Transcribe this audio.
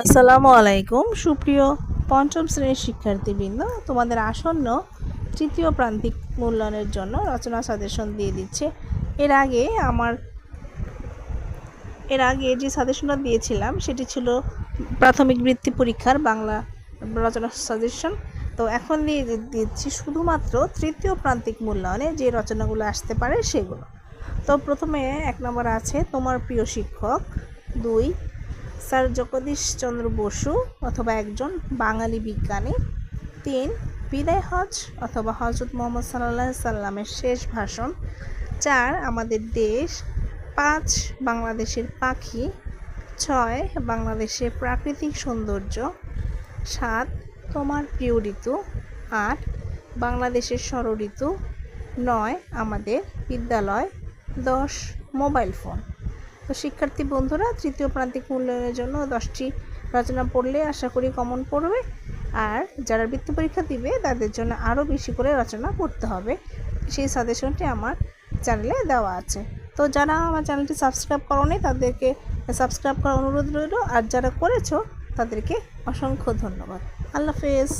আসসালামু আলাইকুম। সুপ্রিয় পঞ্চম শ্রেণির শিক্ষার্থীবৃন্দ, তোমাদের আসন্ন তৃতীয় প্রান্তিক মূল্যায়নের জন্য রচনা সাজেশন দিয়ে দিচ্ছে। এর আগে আমার, এর আগে যে সাজেশনটা দিয়েছিলাম, সেটি ছিল প্রাথমিক বৃত্তি পরীক্ষার বাংলা রচনা সাজেশন। তো এখন দিয়ে দিচ্ছি শুধুমাত্র তৃতীয় প্রান্তিক মূল্যায়নে যে রচনাগুলো আসতে পারে সেগুলো। তো প্রথমে এক নম্বর আছে, তোমার প্রিয় শিক্ষক। দুই স্যার জগদীশ চন্দ্র বসু অথবা একজন বাঙালি বিজ্ঞানী। তিন, বিদায় হজ অথবা হজরত মোহাম্মদ সাল্লাহ সাল্লামের শেষ ভাষণ। চার, আমাদের দেশ। পাঁচ, বাংলাদেশের পাখি। ছয়, বাংলাদেশের প্রাকৃতিক সৌন্দর্য। সাত, তোমার প্রিয় ঋতু। আট, বাংলাদেশের ষড় ঋতু নয়, আমাদের বিদ্যালয়। দশ, মোবাইল ফোন। তো শিক্ষার্থী বন্ধুরা, তৃতীয় প্রান্তিক মূল্যায়নের জন্য দশটি রচনা পড়লে আশা করি কমন পড়বে। আর যারা বৃত্তি পরীক্ষা দিবে, তাদের জন্য আরও বেশি করে রচনা পড়তে হবে। সেই সাজেশনটি আমার চ্যানেলে দেওয়া আছে। তো যারা আমার চ্যানেলটি সাবস্ক্রাইব করোনি, তাদেরকে সাবস্ক্রাইব করার অনুরোধ রইল। আর যারা করেছ, তাদেরকে অসংখ্য ধন্যবাদ। আল্লাহ হাফেজ।